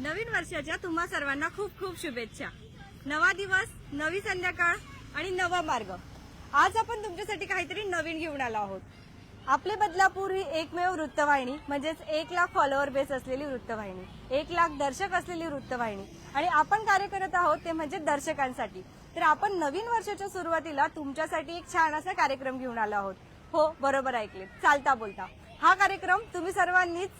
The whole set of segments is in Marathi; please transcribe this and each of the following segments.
नवीन वर्षाच्या तुम्हा सर्वांना खूप खूप शुभेच्छा. नवा दिवस नवी संध्याकाळ आणि नवा मार्ग. आज आपण तुमच्यासाठी काहीतरी नवीन घेऊन आलो आहोत. आपले बदलापूर ही एकमेव वृत्तवाहिनी म्हणजेच एक लाख फॉलोअर बेस असलेली वृत्तवाहिनी एक लाख दर्शक असलेली वृत्तवाहिनी. आणि आपण कार्य करत आहोत ते म्हणजे दर्शकांसाठी. तर आपण नवीन वर्षाच्या सुरुवातीला तुमच्यासाठी एक छान असा कार्यक्रम घेऊन आलो आहोत. हो बरोबर ऐकले. चालता बोलता. हा कार्यक्रम तुम्ही सर्वांनीच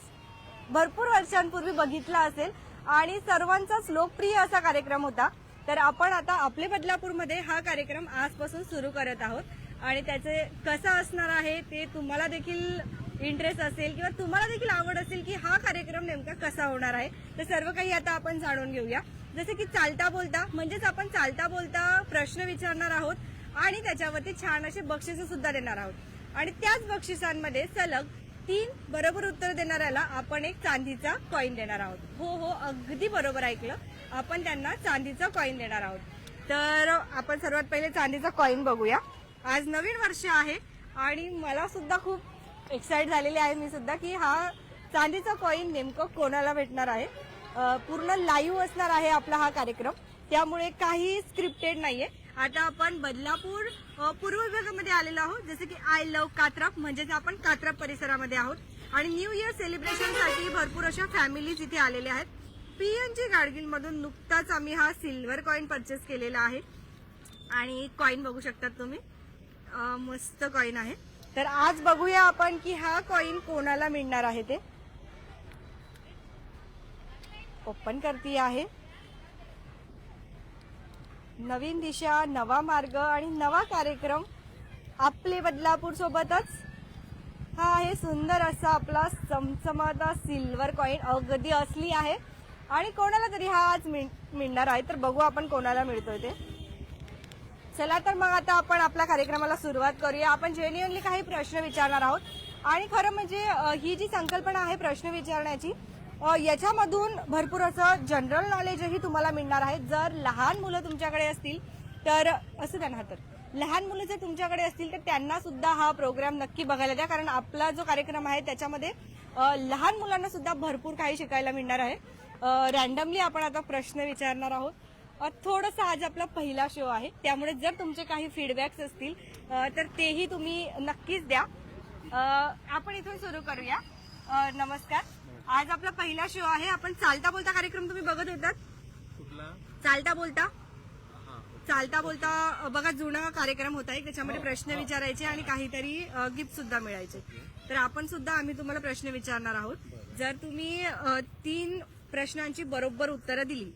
भरपूर वर्षांपूर्वी बघितला असेल. आणि सर्वांचाच लोकप्रिय असा कार्यक्रम होता. तर आपण आता आपले बदलापूरमध्ये हा कार्यक्रम आजपासून सुरू करत आहोत. आणि त्याचे कसं असणार आहे ते तुम्हाला देखील इंटरेस्ट असेल किंवा तुम्हाला देखील आवड असेल की हा कार्यक्रम नेमका कसा होणार आहे तर सर्व काही आता आपण जाणून घेऊया. जसे की चालता बोलता म्हणजेच आपण चालता बोलता प्रश्न विचारणार आहोत आणि त्याच्यावरती छान असे बक्षिसं सुद्धा देणार आहोत. आणि त्याच बक्षिसांमध्ये सलग तीन बरोबर उत्तर देणाऱ्याला आपण एक चांदीचा कॉईन देणार आहोत. हो हो अगदी बरोबर ऐकलं. आपण त्यांना चांदीचा कॉईन देणार आहोत. तर आपण सर्वात पहिले चांदीचा कॉईन बघूया. आज नवीन वर्ष आहे आणि मला सुद्धा खूप एक्साइट झालेली आहे मी सुद्धा की हा चांदीचा कॉईन नेमकं कोणाला भेटणार आहे? पूर्ण लाईव्ह असणार आहे आपला हा कार्यक्रम. त्यामुळे काही स्क्रिप्टेड नाहीये. आता आपण बदलापूर पूर्व विभागामध्ये आलेलो आहोत. जसं की आय लव्ह कात्रप म्हणजेच आपण कात्रप परिसरामध्ये आहोत. आणि न्यू इयर सेलिब्रेशनसाठी भरपूर अशा फॅमिलीज इथे आलेल्या आहेत. पीएनजी गाडगिलमधून नुकताच आम्ही हा सिल्वर कॉईन परचेस केलेला आहे. आणि कॉईन बघू शकतात तुम्ही. मस्त कॉईन आहे. तर आज बघूया आपण की हा कॉईन कोणाला मिळणार आहे ते. ओपन करती आहे. नवीन दिशा नवा मार्ग आणि नवा कार्यक्रम आपले बदलापूर सोबतच. हा आहे सुंदर असा आपला चमचमाचा सिल्वर कॉईन. अगदी असली आहे. आणि कोणाला तरी हा आज मिळणार आहे. तर बघू आपण कोणाला मिळतोय ते. चला तर मग आता आपण आपल्या कार्यक्रमाला सुरुवात करूया. आपण जेन्युअनली काही प्रश्न विचारणार आहोत. आणि खरं म्हणजे ही जी संकल्पना आहे प्रश्न विचारण्याची याच्यामधून भरपूर असं जनरल नॉलेजही तुम्हाला मिळणार आहे. जर लहान मुलं तुमच्याकडे असतील तर असं त्यांना तर लहान मुलं जर तुमच्याकडे असतील तर त्यांना सुद्धा हा प्रोग्राम नक्की बघायला द्या. कारण आपला जो कार्यक्रम आहे त्याच्यामध्ये लहान मुलांना सुद्धा भरपूर काही शिकायला मिळणार आहे. रॅन्डमली आपण आता प्रश्न विचारणार आहोत. थोडंसं आज आपला पहिला शो आहे. त्यामुळे जर तुमचे काही फीडबॅक्स असतील तर तेही तुम्ही नक्कीच द्या. आपण इथून सुरू करूया. नमस्कार. आज आपला पहिला शो आहे. आपण चालता बोलता कार्यक्रम तुम्ही बघत होतात? कुठला? चालता बोलता? हा. चालता बोलता बघा जुना कार्यक्रम होता एक त्याच्यामध्ये प्रश्न विचारायचे आणि काहीतरी गिफ्ट सुद्धा मिळायचे. तर आपण सुद्धा आम्ही तुम्हाला प्रश्न विचारणार आहोत. जर तुम्ही तीन प्रश्नांची बरोबर उत्तरं दिली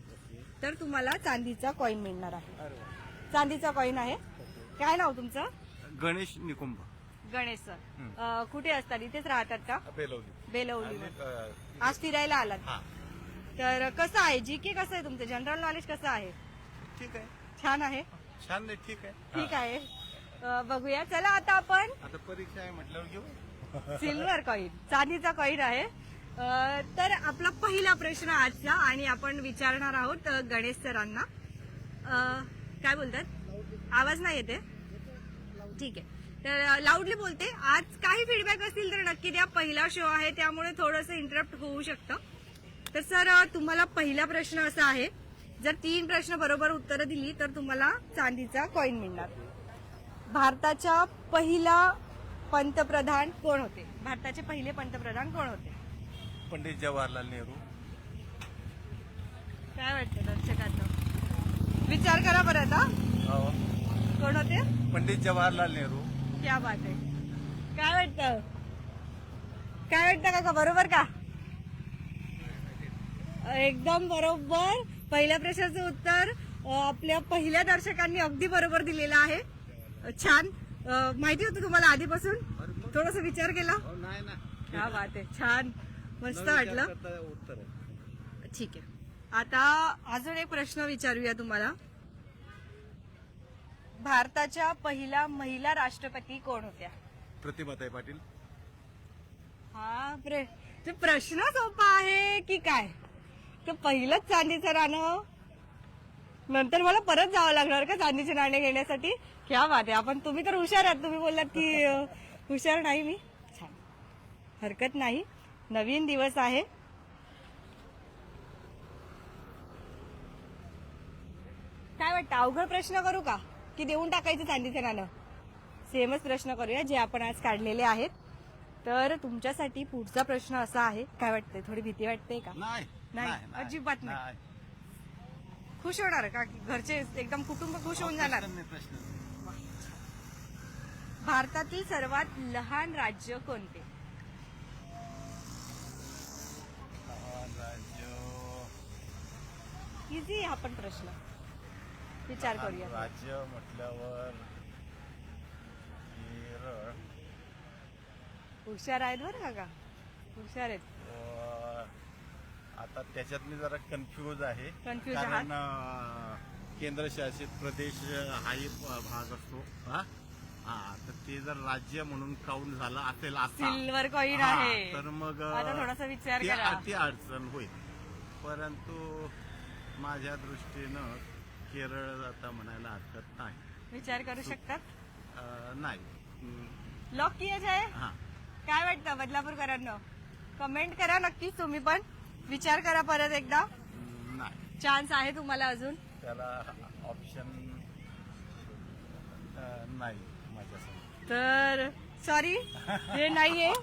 तर तुम्हाला चांदीचा कॉईन मिळणार आहे. चांदीचा कॉईन आहे. काय नाव तुमचं? गणेश निकुंभ. गणेश सर. कुठे असतात इथेच राहतात का? बेलवलीवर. आज फिरायला आलात. तर कसं आहे? जी के कसं आहे तुमचं? जनरल नॉलेज कसं आहे? ठीक आहे. छान आहे? छान आहे ठीक आहे. ठीक आहे. अ, बघूया. चला आता आपण आता परीक्षा आहे म्हटल्यावर घेऊ. सिल्वर कॉईन चांदीचा कॉईन आहे. अ, तर आपला पहिला प्रश्न आजचा आणि आपण विचारणार आहोत अ, गणेश सरांना. अ, काय बोलतात? आवाज नाही येते ठीक आहे. तर लाऊडली बोलते. आज काही फीडबॅक असतील तर नक्की द्या. पहिला शो आहे त्यामुळे थोडंसं इंटरप्ट होऊ शकतं. तर सर तुम्हाला पहिला प्रश्न असा आहे. जर तीन प्रश्न बरोबर उत्तरं दिली तर तुम्हाला चांदीचा कॉईन मिळणार. भारताच्या पहिला पंतप्रधान कोण होते? भारताचे पहिले पंतप्रधान कोण होते? पंडित जवाहरलाल नेहरू. काय वाटतं दर्शकांना विचार करा बरं आता. हो. कोण होते? पंडित जवाहरलाल नेहरू. क्या बात आहे काय वाटतं? काय वाटतं काका बरोबर का? एकदम बरोबर. पहिल्या प्रश्नाचं उत्तर आपल्या पहिल्या दर्शकांनी अगदी बरोबर दिलेलं आहे. छान. माहिती होतं तुम्हाला आधीपासून? थोडस विचार केला? ना क्या बात आहे छान. मस्त वाटलं. उत्तर ठीक आहे. आता अजून एक प्रश्न विचारूया तुम्हाला. भारताच्या पहिल्या महिला राष्ट्रपती कोण होत्या? प्रतिभाताई पाटील. हा प्रे ते प्रश्न सोपा आहे की काय? तर पहिलंच चांदीचं राणं. नंतर मला परत जावं लागणार का चांदीचे नाणे घेण्यासाठी? क्या बात आहे. आपण तुम्ही तर हुशार आहात. तुम्ही बोललात की हुशार नाही मी. छान. हरकत नाही. नवीन दिवस आहे. काय वाटतं? अवघड प्रश्न करू का? की देऊन टाकायचं चांदीचं नाणं. सेमच प्रश्न करूया जे आपण आज काढलेले आहेत. तर तुमच्यासाठी पुढचा प्रश्न असा आहे काय वाटतंय? थोडी भीती वाटते का? नाही नाही, अजिबात नाही. खुश होणार का? घरचे एकदम कुटुंब खुश होऊन जाणार? प्रश्न. भारतातील सर्वात लहान राज्य कोणते? इझी हा पण प्रश्न. विचार करूया. राज्य म्हटल्यावर केरळ. हुशार आहेत बरं का का हुशार आहेत. अं, आता त्याच्यात मी जरा कन्फ्यूज आहे. Confuse कारण अं, केंद्रशासित प्रदेश हाही भाग असतो. हा? हा तर ते जर राज्य म्हणून काउंट झालं असेल असा. सिल्वर कॉईन हा, आहे. तर मग आता थोडासा विचार ती- करा. ती अडचण होईल. परंतु माझ्या दृष्टीनं केरळ आता म्हणायला हरकत नाही. विचार करू शकतात? अं, नाही. लॉक किया जाय हा. काय वाटतं बदलापूरकरांना? कमेंट करा नक्कीच तुम्ही पण. विचार करा परत एकदा. नाही. चान्स आहे तुम्हाला अजून. त्याला ऑप्शन नाही माझ्यासमोर. तर सॉरी हे नाहीये.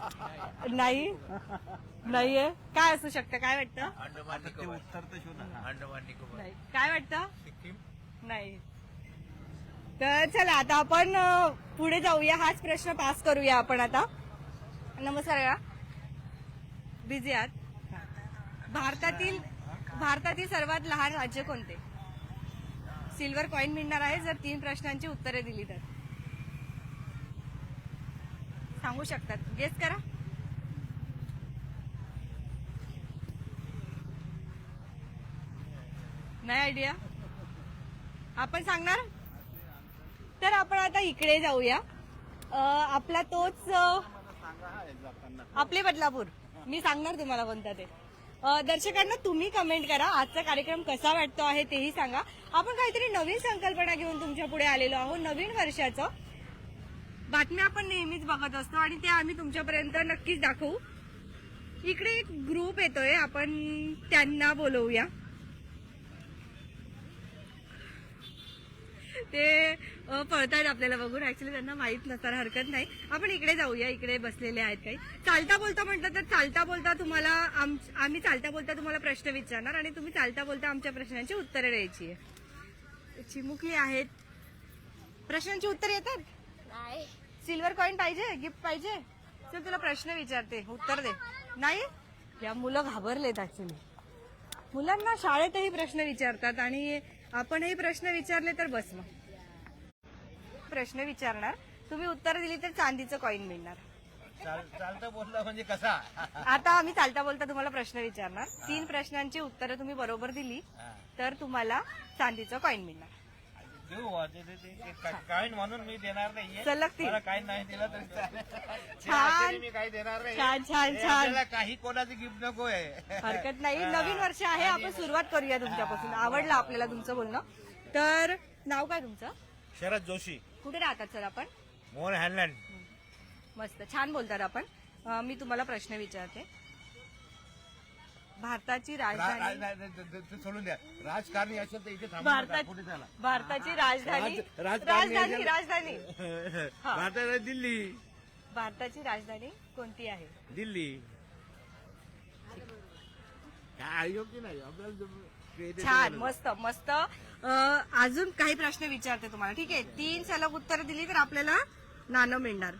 नाही. नाहीये. काय असू शकतं? काय वाटतं? आता ते उत्तर तर शोधा अंडमान निकोबार. नाही. काय वाटतं? सिक्कीम. नाही. तर चला आता आपण अ, पुढे जाऊया. हाच प्रश्न पास करूया आपण आता. नमस्कार बिझी आहात? भारतातील भारतातील सर्वात लहान राज्य कोणते? सिल्वर कॉईन मिळणार आहे जर तीन प्रश्नांची उत्तरे दिली तर. सांगू शकतात? गेस करा. नाही आयडिया आपण सांगणार? तर आपण आता इकडे जाऊया. आपला तोच आपले बदलापूर. मी सांगणार तुम्हाला कोणता ते. दर्शकांना तुम्ही कमेंट करा. आजचा कार्यक्रम कसा वाटतो आहे तेही सांगा. आपण काहीतरी नवीन संकल्पना घेऊन तुमच्यापुढे आलेलो आहोत. नवीन वर्षाचं बातम्या आपण नेहमीच बघत असतो आणि ते आम्ही तुमच्यापर्यंत नक्कीच दाखवू. इकडे एक ग्रुप येतोय. आपण त्यांना बोलवूया. ते पळतायत आपल्याला बघून. ऍक्च्युली त्यांना माहीत नसताना हरकत नाही. आपण इकडे जाऊया इकडे बसलेले आहेत काही. चालता बोलता म्हटलं तर चालता बोलता तुम्हाला आम- आम्ही चालता बोलता तुम्हाला प्रश्न विचारणार आणि तुम्ही चालता बोलता आमच्या प्रश्नांची उत्तरं द्यायची आहे. चिमुकली आहेत. प्रश्नांची उत्तर येतात? नाही. सिल्वर कॉईन पाहिजे? गिफ्ट पाहिजे? चल तुला प्रश्न विचारते. उत्तर दे. नाही? या मुलं घाबरलेत ऍक्च्युली मुलांना शाळेतही प्रश्न विचारतात आणि आपणही प्रश्न विचारले तर बस मग. प्रश्न विचारणार. तुम्ही उत्तर दिली तर चांदीचं कॉईन मिळणार. चाल- चालतं बोलला म्हणजे कसा? आता आम्ही चालता बोलता तुम्हाला प्रश्न विचारणार. तीन प्रश्नांची उत्तरं तुम्ही बरोबर दिली तर तुम्हाला चांदीचं कॉईन मिळणार. देऊ बुवा, ते- ते- ते- ते का- काय म्हणून मी देणार नाहीये. सलग तीन. मला काही नाही दिलं तरी चालेल. छान. मी काही देणार नाही. छान, छान, हे छान. आपल्याला काही कोणाची गिफ्ट नको आहे हरकत नाही. नवीन वर्ष आहे. आपण सुरुवात करूया तुमच्यापासून. आवडलं आपल्याला तुमचं बोलणं. तर नाव काय तुमचं? शरद जोशी. कुठे राहतात सर आपण? मोहन हॅनलँड. मस्त. छान बोलतात आपण. अं, मी तुम्हाला प्रश्न विचारते. भारताची राजधानी. सोडून द्या. राजकारणी असेल तर इथे भारताची राजधानी राज- राजकारणी राजधानी राजधानी. हा. भारतात दिल्ली. भारताची राजधानी कोणती आहे? दिल्ली. काय योग्य नाही आपल्याला जो- creative छान. मस्त मस्त. अं, अजून काही प्रश्न विचारते तुम्हाला ठीक आहे? तीन सलग उत्तर दिली तर आपल्याला नाणं मिळणार.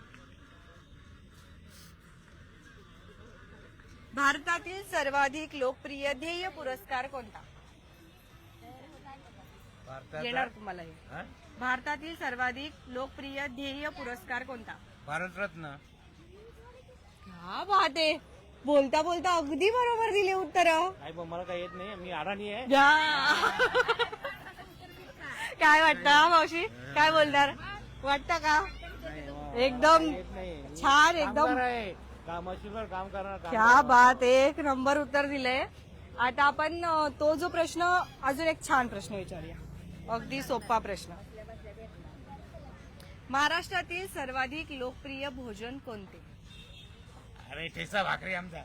भारतातील सर्वाधिक लोकप्रिय ध्येय पुरस्कार कोणता? येणार तुम्हाला हे. हा? भारतातील सर्वाधिक लोकप्रिय ध्येय पुरस्कार कोणता? भारतरत्न. क्या बात आहे. बोलता बोलता अगदी बरोबर दिले उत्तर. नाही पण मला काही येत नाही. मी अडाणी आहे. काय वाटतं हा, मावशी? काय बोलणार? वाटतं का? एकदम छान एकदम कामाशीवर काम करणार क्या बात आहे. एक नंबर उत्तर दिलंय. आता आपण अ, तो जो प्रश्न अजून एक छान प्रश्न विचारूया. अगदी सोपा प्रश्न. महाराष्ट्रातील सर्वाधिक लोकप्रिय भोजन कोणते? अरे ठेसा भाकरी आमचा.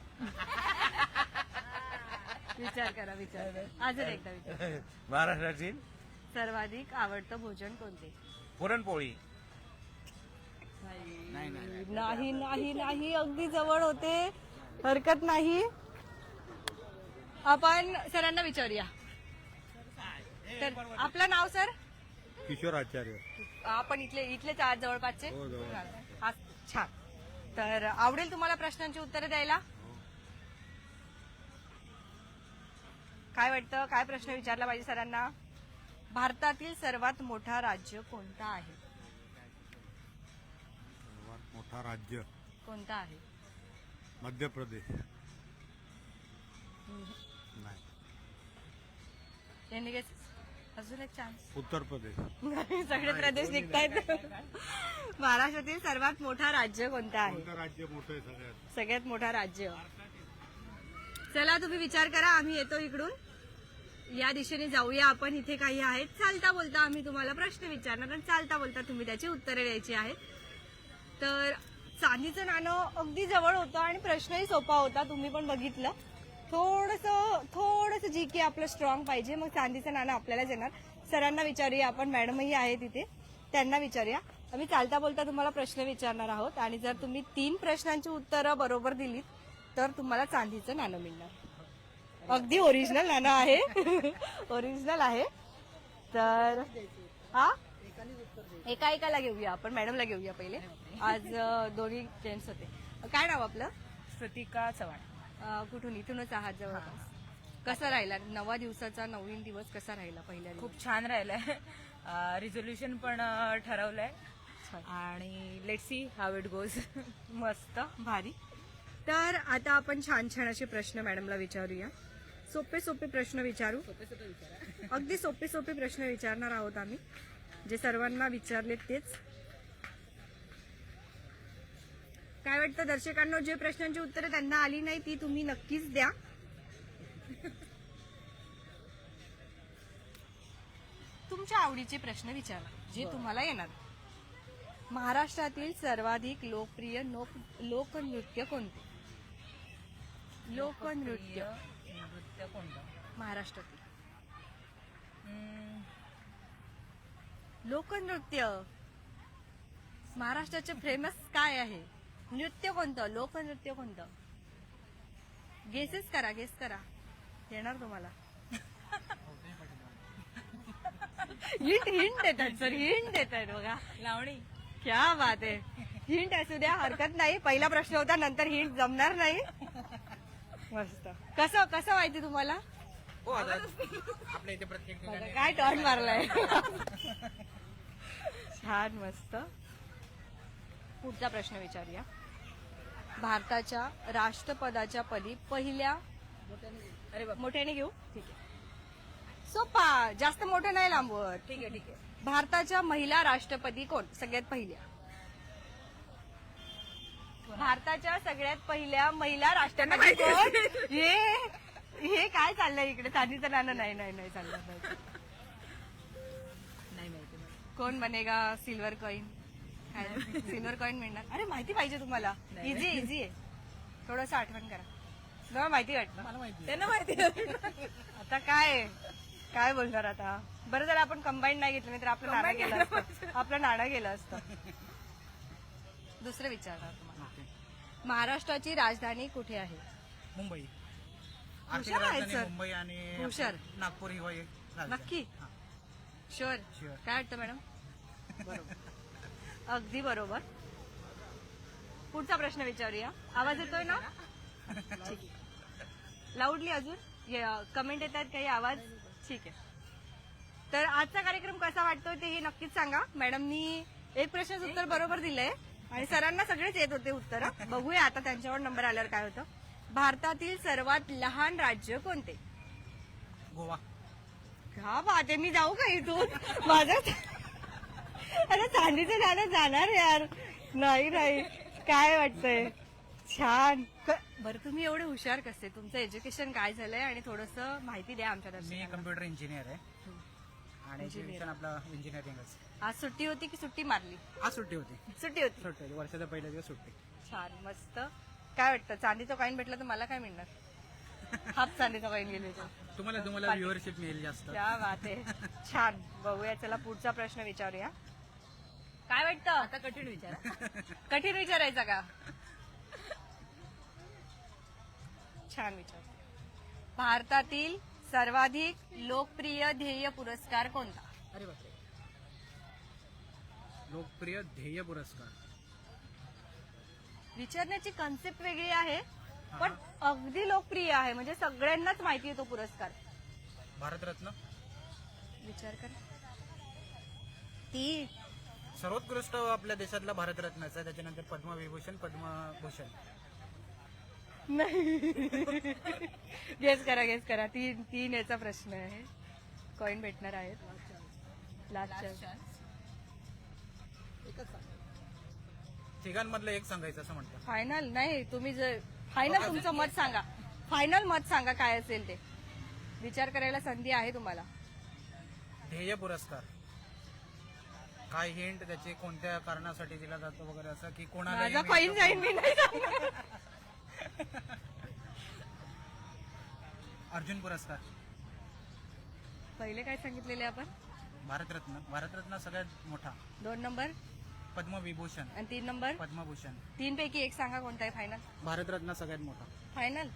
विचार करा विचार करा. अजून एकदा विचार महाराष्ट्रातील सर्वाधिक आवडतं भोजन कोणते? पुरणपोळी. नाही नाही नाही अगदी जवळ होते. हरकत नाही. आपण सरांना विचारूया. तर आपलं नाव सर? किशोर आचार्य. आपण इथले इथलेच आहात जवळपासचे? हो, छान. तर आवडेल तुम्हाला प्रश्नांची उत्तरं द्यायला? काय वाटतं? काय प्रश्न विचारला पाहिजे सरांना? भारतातील सर्वात मोठा राज्य कोणता आहे? मोठा राज्य. कोणता आहे? मध्य प्रदेश. नाही. यांनी अजून एक चान्स उत्तर प्रदेश. सगळे प्रदेश निघतायत. महाराष्ट्रातील सर्वात मोठा राज्य कोणता आहे? कोणतं राज्य मोठं आहे सगळ्यात? सगळ्यात मोठा राज्य. चला तुम्ही विचार करा आम्ही येतो इकडून. या दिशेने जाऊया आपण. इथे काही आहेत. चालता बोलता आम्ही तुम्हाला प्रश्न विचारणार. आणि चालता बोलता तुम्ही त्याची उत्तरे द्यायची आहेत. तर चांदीचं नाणं अगदी जवळ होतं आणि प्रश्नही सोपा होता तुम्ही पण बघितलं. थोडस थोडस जी की आपलं स्ट्रॉंग पाहिजे मग चांदीचं नाणं आपल्यालाच येणार सरांना विचारूया आपण मॅडमही आहे तिथे त्यांना विचारूया. आम्ही चालता बोलता तुम्हाला प्रश्न विचारणार आहोत आणि जर तुम्ही तीन प्रश्नांची उत्तरं बरोबर दिलीत तर तुम्हाला चांदीचं नाणं मिळणार. अगदी ओरिजिनल नाणं आहे. ओरिजिनल आहे. तर हा? एका एकाला घेऊया आपण मॅडमला घेऊया पहिले. आज दोन्ही जेंट्स होते. काय नाव आपलं? श्रुतिका चव्हाण. अं, कुठून? इथूनच आहात जवळपास कसा राहिला? नवा दिवसाचा नवीन दिवस कसा राहिला पहिल्या दिवशी? खूप छान राहिलंय. रिझोल्युशन पण अं, ठरवलंय. छान. आणि let see how it goes मस्त. भारी. तर आता आपण छान छान असे प्रश्न मॅडमला विचारूया. सोपे सोपे प्रश्न विचारू. अगदी सोपे सोपे प्रश्न विचारणार आहोत आम्ही. जे सर्वांना विचारले तेच. काय वाटतं दर्शकांना? जे प्रश्नांची उत्तरं त्यांना आली नाही ती तुम्ही नक्कीच द्या. तुमच्या आवडीचे प्रश्न विचारा जे तुम्हाला येणार. महाराष्ट्रातील सर्वाधिक लोकप्रिय लोक लोकनृत्य कोणते? लोकनृत्य. नृत्य कोणतं? महाराष्ट्रातील. हम्म, लोकनृत्य. महाराष्ट्राचे फेमस काय आहे? नृत्य कोणतं लोकनृत्य कोणतं गेसेस करा गेस करा. येणार तुम्हाला. हिंट हिंट देतात सर हिंट देतात बघा. लावणी. क्या बात आहे. हिंट असू द्या हरकत नाही. पहिला प्रश्न होता नंतर हिंट जमणार नाही. मस्त. कसं कसं माहिती तुम्हाला? हो आपल्या इथे प्रत्येक बघा, काय टर्न मारलाय. छान मस्त. पुढचा प्रश्न विचारूया. भारताच्या राष्ट्रपदाच्या पदी पहिल्या अरे मोठ्याने घेऊ? ठीक आहे. सोपा. जास्त मोठं नाही लांबवत. ठीक आहे ठीक आहे. भारताच्या महिला राष्ट्रपती कोण? सगळ्यात पहिल्या. भारताच्या सगळ्यात पहिल्या महिला राष्ट्रपती कोण? हे हे काय चाललंय इकडे? चांदीचं नाणं नाही नाही नाही चाललं. नाही. नाही माहिती मला. कोण बनेगा सिल्वर कॉइन? सिल्वर कॉइन मिळणार. अरे माहिती पाहिजे तुम्हाला. इझी इझी आहे. थोडस आठवण करा. तुम्हाला माहिती वाटतं? त्यांना माहिती आता काय आहे? काय बोलणार आता? बरं जर आपण कंबाईन नाही घेतलं नाही तर आपलं नाणं गेलं असतं. आपलं नाणं गेलं असतं. दुसरं विचारणार तुम्हाला. महाराष्ट्राची राजधानी कुठे आहे? मुंबई. हुशार आहेत सर. मुंबई आणि हुशार नागपूर ही होय नक्की? शुअर. काय वाटतं मॅडम? बरोबर. अगदी बरोबर. पुढचा प्रश्न विचारूया. आवाज येतोय ना? ठीक लाऊडली अजून? कमेंट येत आहेत काही आवाज? ठीक आहे. तर आजचा कार्यक्रम कसा वाटतोय ते हे नक्कीच सांगा. मॅडमनी एक प्रश्नाचं उत्तर बरोबर दिलंय. आणि सरांना सगळेच येत होते उत्तर. बघूया आता त्यांच्यावर नंबर आल्यावर काय होतं. भारतातील सर्वात लहान राज्य कोणते? गोवा. हा बाते मी जाऊ का इथून? माझं अरे चांदीचं गाणं जाणार यार. नाही नाही. काय वाटतंय? छान. बरं तुम्ही एवढे हुशार कसे? तुमचं एज्युकेशन काय झालंय? आणि थोडस माहिती द्या आमच्या मी दर्शकांना कम्प्युटर इंजिनियर आहे. आणि शिक्षण आपलं इंजिनिअरिंगच आज सुट्टी होती की सुट्टी मारली? आज सुट्टी होती. सुट्टी होती. सुट्टी होती. वर्षाचा पहिला दिवस सुट्टी. छान मस्त. काय वाटतं? चांदीचं कॉईन भेटलं तर मला काय मिळणार? हाफ चांदीचा कॉईन गेले तुम्हाला तुम्हाला व्ह्युअरशिप मिळेल जास्त. क्या बात आहे. छान. बघूया चला पुढचा प्रश्न विचारूया. काय वाटतं? आता कठीण विचार. कठीण विचारायचा का? छान विचार भारतातील सर्वाधिक लोकप्रिय ध्येय पुरस्कार कोणता? अरे बापरे. लोकप्रिय ध्येय पुरस्कार. विचारण्याची कन्सेप्ट वेगळी आहे पण अगदी लोकप्रिय आहे. म्हणजे सगळ्यांनाच माहिती आहे तो पुरस्कार. भारतरत्न. विचार कर. ती सर्वोत्कृष्ट आपल्या देशातला भारतरत्नाचा आहे त्याच्यानंतर पद्मविभूषण पद्मभूषण. गेस करा गेस करा. तीन तीन याचा प्रश्न आहे. कॉईन भेटणार आहेत. लास्ट तिघांमधलं एक सांगायचं असं म्हणतात. फायनल नाही तुम्ही जर फायनल तुमचं मत सांगा. फायनल मत सांगा काय असेल ते. विचार करायला संधी आहे तुम्हाला. ध्येय पुरस्कार. काय हिंट त्याची कोणत्या कारणासाठी दिला जातो वगैरे असं की कोणाला कॉईन जाईन मी नाही सांगणार. अर्जुन पुरस्कार. पहिले काय सांगितलेले आपण? भारतरत्न. भारतरत्न सगळ्यात मोठा. दोन नंबर. पद्मविभूषण. आणि तीन नंबर? पद्मभूषण. तीन पैकी एक सांगा कोणता आहे फायनल भारतरत्न सगळ्यात मोठा. फायनल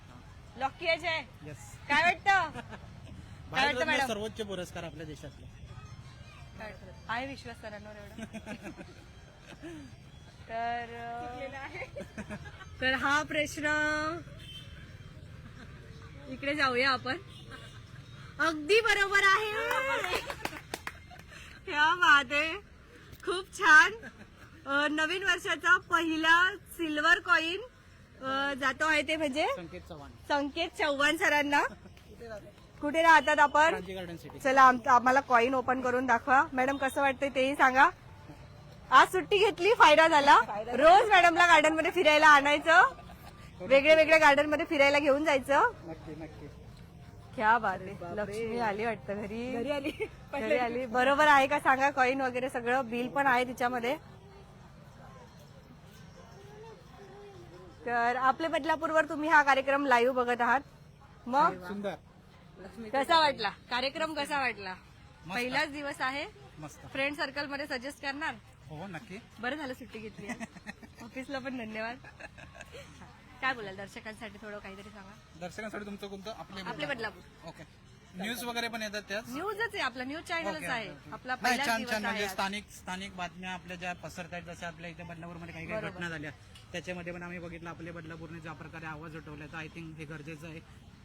लॉकी आहे येस काय वाटतं? काय वाटतं भारतरत्न मॅडम सर्वोच्च पुरस्कार आपल्या देशातला. आहे विश्वास सरांवर एवढा? तर तर हा प्रश्न इकडे जाऊया आपण. अगदी बरोबर आहे. क्या बात आहे खूप छान. नवीन वर्षाचा पहिला सिल्वर कॉईन जातो आहे ते म्हणजे संकेत चव्हाण. संकेत चव्हाण सरांना. कुठे राहतात आपण? क्रांती गार्डन सिटी चला आम- आम्हाला कॉईन ओपन करून दाखवा. मॅडम कसं वाटतंय तेही सांगा. आज सुट्टी घेतली फायदा झाला. रोज मॅडमला गार्डनमध्ये फिरायला आणायचं. वेगळ्या वेगळ्या गार्डनमध्ये फिरायला घेऊन जायचं. नक्की नक्की. क्या बात आहे. लक्ष्मी आली वाटतं घरी. घरी आली. घरी आली. बरोबर आहे का सांगा? कॉईन वगैरे सगळं बिल पण आहे तिच्यामध्ये. तर आपल्या बदलापूरवर तुम्ही हा कार्यक्रम लाईव्ह बघत आहात. मग? सुंदर. कसा वाटला? कार्यक्रम कसा वाटला? पहिलाच दिवस आहे. मस्त. फ्रेंड सर्कलमध्ये सजेस्ट करणार? हो नक्की. बरं झालं सुट्टी घेतली ऑफिसला पण धन्यवाद. काय बोलाल दर्शकांसाठी थोडं काहीतरी सांगा? दर्शकांसाठी तुमचं कोणतं? आपले आपले बदलापूर. ओके. न्यूज वगैरे पण येतात त्याच न्यूजच आहे. आपला न्यूज चॅनलच आहे. आपला छान छान. म्हणजे. स्थानिक स्थानिक बातम्या आपल्या ज्या पसरत आहेत जसं आपल्या इथे बदलापूरमध्ये काही काही घटना झाल्या त्याच्यामध्ये पण आम्ही बघितलं आपल्या बदलापूरने ज्या प्रकारे आवाज उठवला तर आय थिंक हे गरजेचं आहे.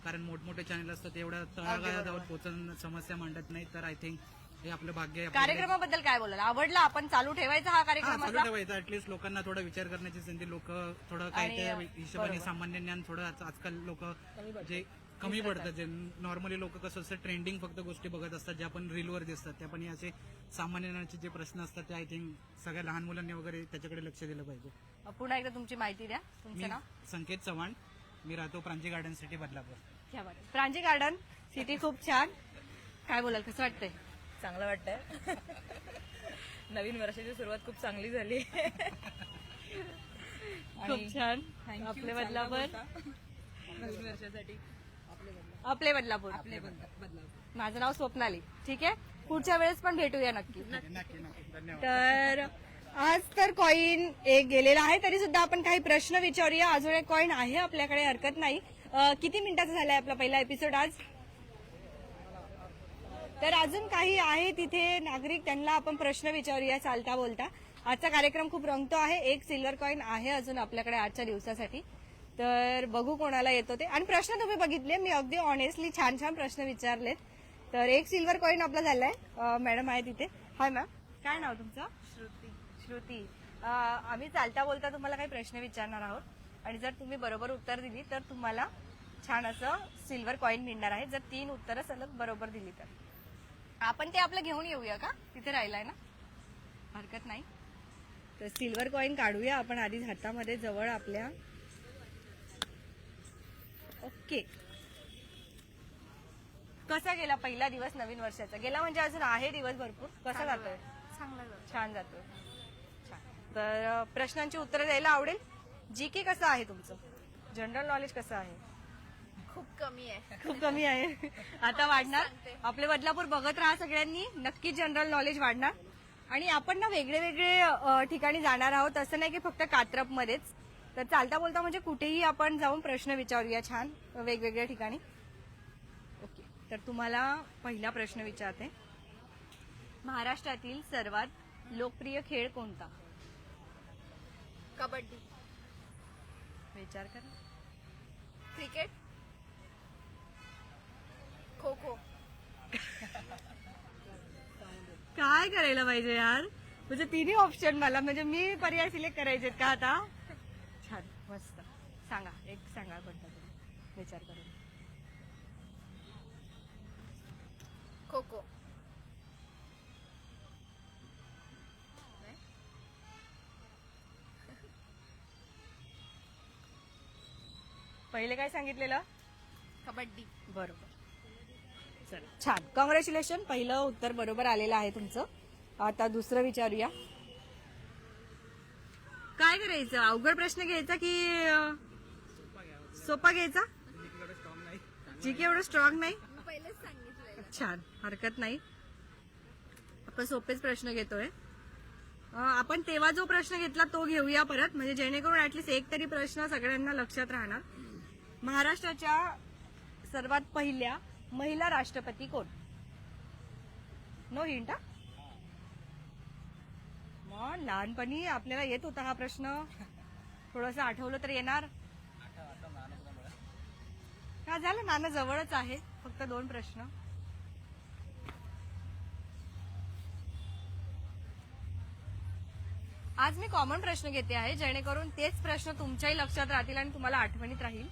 कारण मोठमोठे चॅनल असतात एवढ्या तळागाळावर पोहोचून समस्या मांडत नाही तर आय थिंक हे आपलं भाग्य आहे. कार्यक्रमाबद्दल काय बोलाल? आवडला? आपण चालू ठेवायचा हा हा, कार्यक्रम चालू? ठेवायचं. ऍटलीस्ट लोकांना थोडा विचार करण्याची संधी लोक थोडं काय आणि, त्या अ, हिशोबाने. सामान्य ज्ञान थोडं आज- आजकाल लोक जे कमी पडतात जे नॉर्मली लोक कसं असतं ट्रेंडिंग फक्त गोष्टी बघत असतात ज्या पण रीलवर दिसतात त्या पण हे असे सामान्य ज्ञानाचे जे प्रश्न असतात ते आय थिंक सगळ्या लहान मुलांनी वगैरे त्याच्याकडे लक्ष दिलं पाहिजे. पुन्हा एकदा तुमची माहिती द्या. मी तुमचं नाव? संकेत चव्हाण. मी राहतो प्रांजी गार्डन सिटी बदलापूर. क्या बात. प्रांजी गार्डन सिटी खूप छान. काय बोलाल कसं वाटतंय? चांगलं वाटतंय. नवीन वर्षाची सुरुवात खूप चांगली झाली. खूप छान. आपले बदलापूर. नवीन वर्षासाठी. आपले बदलापूर. माझं नाव स्वप्नाली. ठीक आहे? पुढच्या वेळेस पण भेटूया नक्की. नक्की नक्की धन्यवाद. तर आज तर कॉईन एक गेलेला आहे तरी सुद्धा आपण काही प्रश्न विचारूया. अजून एक कॉईन आहे आपल्याकडे हरकत नाही. किती मिनिटाचा झालाय आपला पहिला एपिसोड आज? तर अजून काही आहे तिथे नागरिक त्यांना आपण प्रश्न विचारूया चालता बोलता. आजचा कार्यक्रम खूप रंगतो आहे. एक सिल्वर कॉईन आहे अजून आपल्याकडे आजच्या दिवसासाठी. तर बघू कोणाला येतो ते. आणि प्रश्न तुम्ही बघितले मी अगदी ऑनेस्टली छान छान प्रश्न विचारलेत. तर एक सिल्वर कॉईन आपला झालाय. मॅडम आहे तिथे. हाय मॅम काय नाव तुमचं? श्रुती. श्रुती. आम्ही चालता बोलता तुम्हाला काही प्रश्न विचारणार आहोत. आणि जर तुम्ही बरोबर उत्तर दिली तर तुम्हाला छान असं सिल्वर कॉईन मिळणार आहे. जर तीन उत्तरं सलग बरोबर दिली तर. आपण ते आपलं घेऊन येऊया का? तिथे राहिलाय ना? हरकत नाही. तर सिल्वर कॉईन काढूया आपण आधी हातामध्ये जवळ आपल्या. ओके कसा गेला पहिला दिवस नवीन वर्षाचा? गेला म्हणजे अजून आहे दिवस भरपूर. कसा जातोय? छान जातोय. छान. तर प्रश्नांची उत्तरं द्यायला आवडेल? जी के कसं आहे तुमचं? जनरल नॉलेज कसं आहे? खूप कमी आहे. खूप कमी आहे. आता वाढणार. आपले बदलापूर बघत राहा सगळ्यांनी. नक्कीच जनरल नॉलेज वाढणार. आणि आपण ना वेगळे वेगळे अ, ठिकाणी जाणार आहोत. असं नाही की फक्त कात्रप मध्येच तर चालता बोलता म्हणजे कुठेही आपण जाऊन प्रश्न विचारूया छान. वेगवेगळ्या ठिकाणी. ओके. तर तुम्हाला पहिला प्रश्न विचारते. महाराष्ट्रातील सर्वात लोकप्रिय खेळ कोणता? कबड्डी. विचार कर. क्रिकेट? खो खो. काय करायला पाहिजे यार? म्हणजे तिन्ही ऑप्शन मला म्हणजे मी पर्याय सिलेक्ट करायचे का आता? छान मस्त. सांगा एक सांगा कोणता तरी. विचार करून. खो खो. पहिले काय सांगितलेलं? कबड्डी. बरोबर. चला. छान. कॉंग्रॅच्युलेशन पहिलं उत्तर बरोबर आलेलं आहे तुमचं. आता दुसरं विचारूया. काय करायचं? अवघड प्रश्न घ्यायचा की अं, सोपा घ्यायचा? जी की एवढं स्ट्रॉंग नाही? पहिलेच छान. हरकत नाही. आपण सोपेच प्रश्न घेतोय. अं, आपण तेव्हा जो प्रश्न घेतला तो घेऊया परत. म्हणजे जेणेकरून ऍटलीस्ट एक तरी प्रश्न सगळ्यांना लक्षात राहणार. महाराष्ट्राच्या सर्वात पहिल्या महिला राष्ट्रपती कोण? नो हिंट मग लहानपणी आपल्याला येत होता हा प्रश्न. थोडस आठवलं तर येणार. का झालं. नाना जवळच आहे. फक्त दोन प्रश्न. आज मी कॉमन प्रश्न घेते आहे. जेणेकरून तेच प्रश्न तुमच्याही लक्षात राहतील आणि तुम्हाला आठवणीत राहील.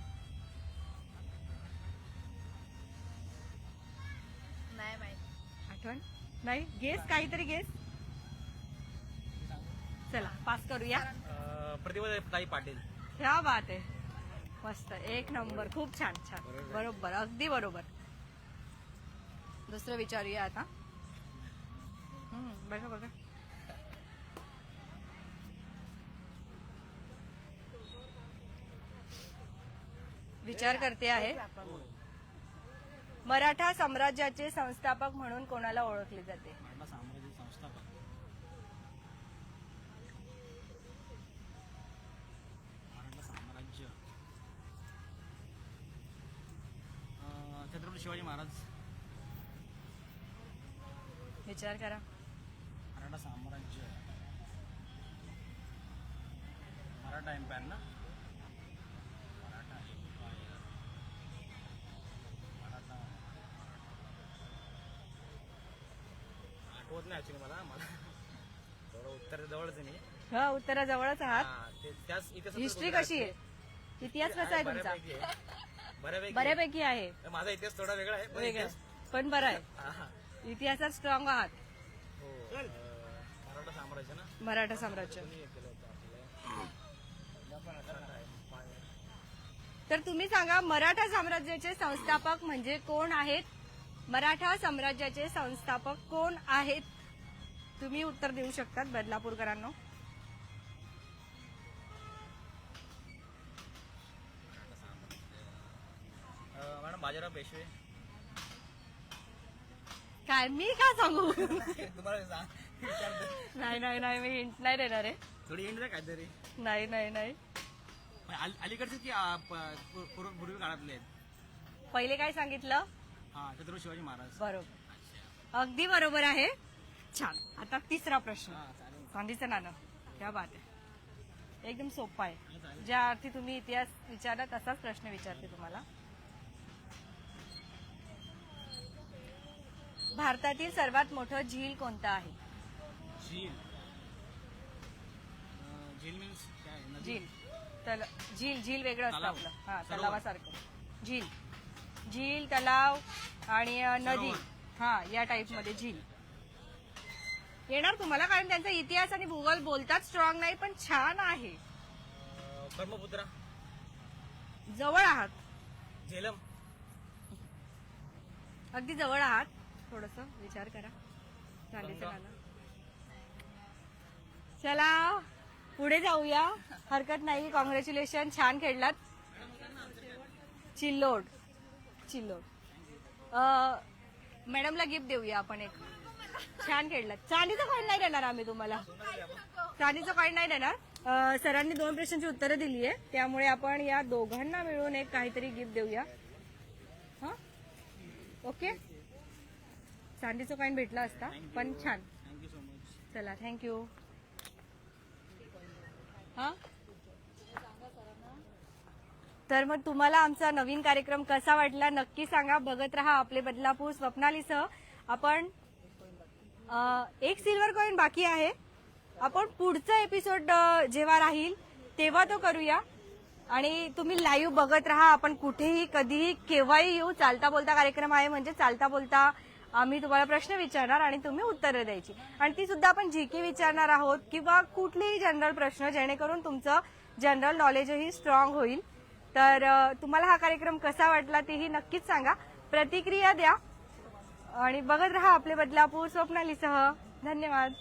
आठवण. नाही गेस काहीतरी गेस चला पास करूया. प्रतिभा ताई पाटील. ह्या बात आहे. मस्त एक नंबर खूप छान छान. बरोबर अगदी बरोबर. दुसरं विचारूया आता. बघा बघा. विचार करते आहे. मराठा साम्राज्याचे संस्थापक म्हणून कोणाला ओळखले जाते? साम्राज्य संस्थापक. मराठा साम्राज्य. अं, छत्रपती शिवाजी महाराज. विचार करा. मराठा साम्राज्य. मराठा एम्पायर ना मराठा एम्पायर मराठा आठवत नाही ऍक्च्युली मला मला. थोडं उत्तर जवळच आहे मी. हा उत्तराजवळच आहात? हा, ते- त्याच इतिहासाचं हिस्ट्री कशी आहे? इतिहास कसा आहे तुमचा? बऱ्यापैकी आहे. बऱ्यापैकी बऱ्यापैकी आहे. आहे. माझा इतिहास थोडा वेगळा आहे पण वेगळं. इतिहास- पण बरं आहे. हा, हा. इतिहासात स्ट्रॉंग आहात. हो अं, मराठा साम्राज्य ना? मराठा साम्राज्य. कोणी हे केलं होतं आपलं? तर तुम्ही सांगा मराठा साम्राज्याचे संस्थापक म्हणजे कोण आहेत? मराठा साम्राज्याचे संस्थापक कोण आहेत? तुम्ही उत्तर देऊ शकतात बदलापूरकरांनो. अं, मॅडम बाजीराव पेशवे. काय मी का सांगू? तुम्हाला सांग विचारतो. नाही नाही नाही मी हिंट नाही देणार आहे. थोडी काहीतरी. नाही नाही नाही. पण अल- अलीकडचे की आ, प- पूर्व पूर्व- पूर्वी काळातले आहेत? पहिले काय सांगितलं? हा छत्रपती शिवाजी महाराज. बरोबर. अगदी बरोबर आहे. छान. आता तिसरा प्रश्न. गांधीचं नाणं क्या बात आहे. एकदम सोपा आहे. ज्या अर्थी तुम्ही इतिहास विचारला तसाच प्रश्न विचारते तुम्हाला. भारतातील सर्वात मोठं झील कोणतं आहे? झील. झील मीन्स काय? नदी? झील. तल झील झील वेगळं असतं तलाव. आपलं. हा सरोवर. तलावासारखं. झील. झील तलाव आणि अ, नदी. सरोवर. हा या टाईपमध्ये झील. येणार तुम्हाला कारण त्यांचा इतिहास आणि भूगोल बोलतात स्ट्रॉंग नाही पण छान आहे. ब्रह्मपुत्रा. जवळ आहात. झेलम. अगदी जवळ आहात. थोडस विचार करा. चालेल गंगा. चला. चला पुढे जाऊया. हरकत नाही. कॉंग्रॅच्युलेशन छान खेळलात. चिल्लोड. चिल्लोड. मॅडमला गिफ्ट देऊया आपण एक. छान खेळला. चांदीचं कॉईन नाही देणार आम्ही तुम्हाला. चांदीचं कॉईन नाही देणार. सरांनी दोन प्रश्नांची उत्तरं दिली आहे. त्यामुळे आपण या दोघांना मिळून एक काहीतरी गिफ्ट देऊया. हा? ओके? चांदीचं कॉईन भेटला असता पण छान. चला थँक्यू हा? तर मग तुम्हाला आमचा नवीन कार्यक्रम कसा वाटला नक्की सांगा. बघत राहा आपले बदलापूर स्वप्नालीसह. आपण एक सिल्वर कॉईन बाकी आहे. आपण पुढचा एपिसोड जेव्हा राहील तेव्हा तो करूया. आणि तुम्ही लाईव्ह बघत राहा. आपण कुठेही कधीही केव्हाही येऊ. चालता बोलता कार्यक्रम आहे म्हणजे चालता बोलता आम्ही तुम्हाला प्रश्न विचारणार आणि तुम्ही उत्तरं द्यायची. आणि ती सुद्धा आपण जी के विचारणार आहोत किंवा कुठलेही जनरल प्रश्न जेणेकरून तुमचं जनरल नॉलेजही स्ट्रॉंग होईल. तर तुम्हाला हा कार्यक्रम कसा वाटला तेही नक्कीच सांगा. प्रतिक्रिया द्या. आणि बघत राहा आपले बदलापूर स्वप्नालीसह. धन्यवाद.